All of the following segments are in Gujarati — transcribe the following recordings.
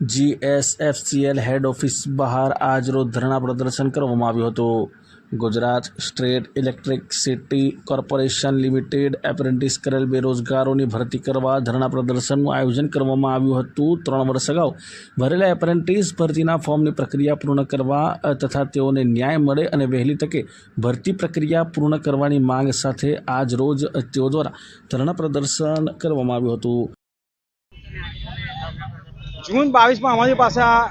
જીએસએફસીએલ હેડ ઓફિસ બહાર આજરોજ ધરણા પ્રદર્શન કરવામાં આવ્યું હતું. Gujarat state electricity corporation limited apprentice કરેલ બેરોજગારોની ભરતી કરવા ધરણા પ્રદર્શનનું આયોજન કરવામાં આવ્યું હતું. ત્રણ વર્ષ અગાઉ ભરેલા એપ્રેન્ટિસ ભરતીના ફોર્મની પ્રક્રિયા પૂર્ણ કરવા તથા તેઓને ન્યાય મળે અને વહેલી તકે ભરતી પ્રક્રિયા પૂર્ણ કરવાની માંગ સાથે આજ રોજ તેઓ દ્વારા ધરણા પ્રદર્શન કરવામાં આવ્યું હતું. જૂન બાવીસમાં અમારી પાસે આ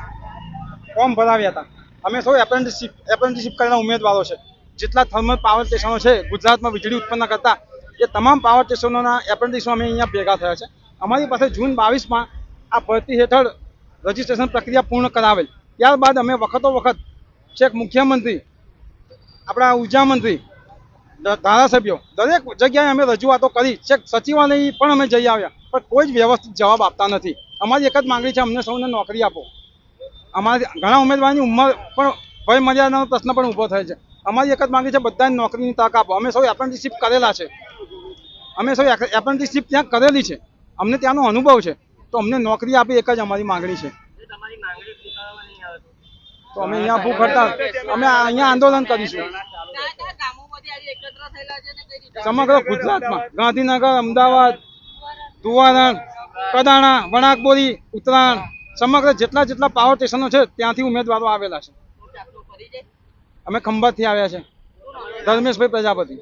ફોર્મ ભરાવ્યા હતા. અમે સૌ એપ્રેન્ટિસશીપ એપ્રેન્ટિસશીપ કરેલા ઉમેદવારો છે. જેટલા થર્મલ પાવર સ્ટેશનો છે, ગુજરાતમાં વીજળી ઉત્પન્ન કરતા, એ તમામ પાવર સ્ટેશનોના એપ્રેન્ટિસો અમે અહીંયા ભેગા થયા છે. અમારી પાસે જૂન બાવીસમાં આ ભરતી હેઠળ રજીસ્ટ્રેશન પ્રક્રિયા પૂર્ણ કરાવેલ. ત્યારબાદ અમે વખતો વખત છેક મુખ્યમંત્રી, આપણા ઊર્જા મંત્રી ધારાસભ્યો, દરેક જગ્યાએ અમે રજૂઆતો કરી. છેક સચિવાલય પણ અમે જઈ આવ્યા. પણ કોઈ જ વ્યવસ્થિત જવાબ આપતા નથી. અમારી એક જ માંગણી છે, અમને સૌને નોકરી આપો. અમારી ઘણા ઉમેદવારની ઉંમર પણ ભય મર્યાદાનો પ્રશ્ન પણ ઊભો થાય છે. અમારી એક જ માંગણી છે, બધાને નોકરીની તક આપો. અમે સૌ એપ્રેન્ટિસશીપ કરેલા છે. અમે સૌ એપ્રેન્ટિસશીપ ત્યાં કરેલી છે. અમને ત્યાંનો અનુભવ છે. તો અમને નોકરી આપી એક જ અમારી માંગણી છે. તો અમે અહીંયા ભૂખ હડતાલ, અમે અહીંયા આંદોલન કરીશું. સમગ્ર ગુજરાતમાં ગાંધીનગર, અમદાવાદ ધુવારણ કડાણા વણાકબોરી ઉત્તરાયણ સમગ્ર જેટલા જેટલા પાવર સ્ટેશનો છે, ત્યાંથી ઉમેદવારો આવેલા છે. અમે ખંભાતથી આવ્યા છે. ધર્મેશભાઈ પ્રજાપતિ.